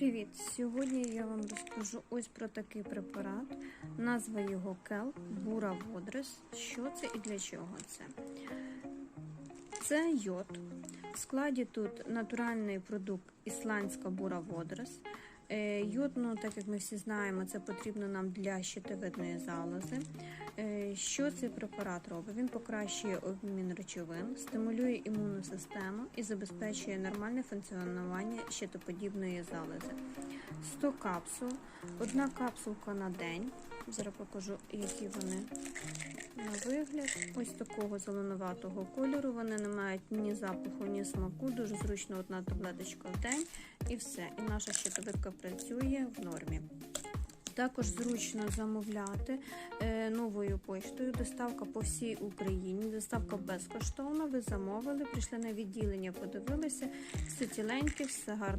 Привіт! Сьогодні я вам розкажу ось про такий препарат. Назва його Кел Бура Водрес. Що це і для чого це? Це йод. В складі тут натуральний продукт ісландська бура водрес. Е, Йод, ну, так як ми всі знаємо, це потрібно нам для щитовидної залози. Е, Що цей препарат робить? Він покращує обмін речовин, стимулює імунну систему і забезпечує нормальне функціонування щитоподібної залози. 100 капсул, одна капсулка на день. Зараз покажу, які вони вигляд. Ось такого зеленуватого кольору. Вони не мають ні запаху, ні смаку. Дуже зручно одна таблеточка в день і все. І наша щитовидка працює в нормі. Також зручно замовляти е, новою поштою. Доставка по всій Україні. Доставка безкоштовна. Ви замовили, прийшли на відділення, подивилися, все ціленьке, все гарно.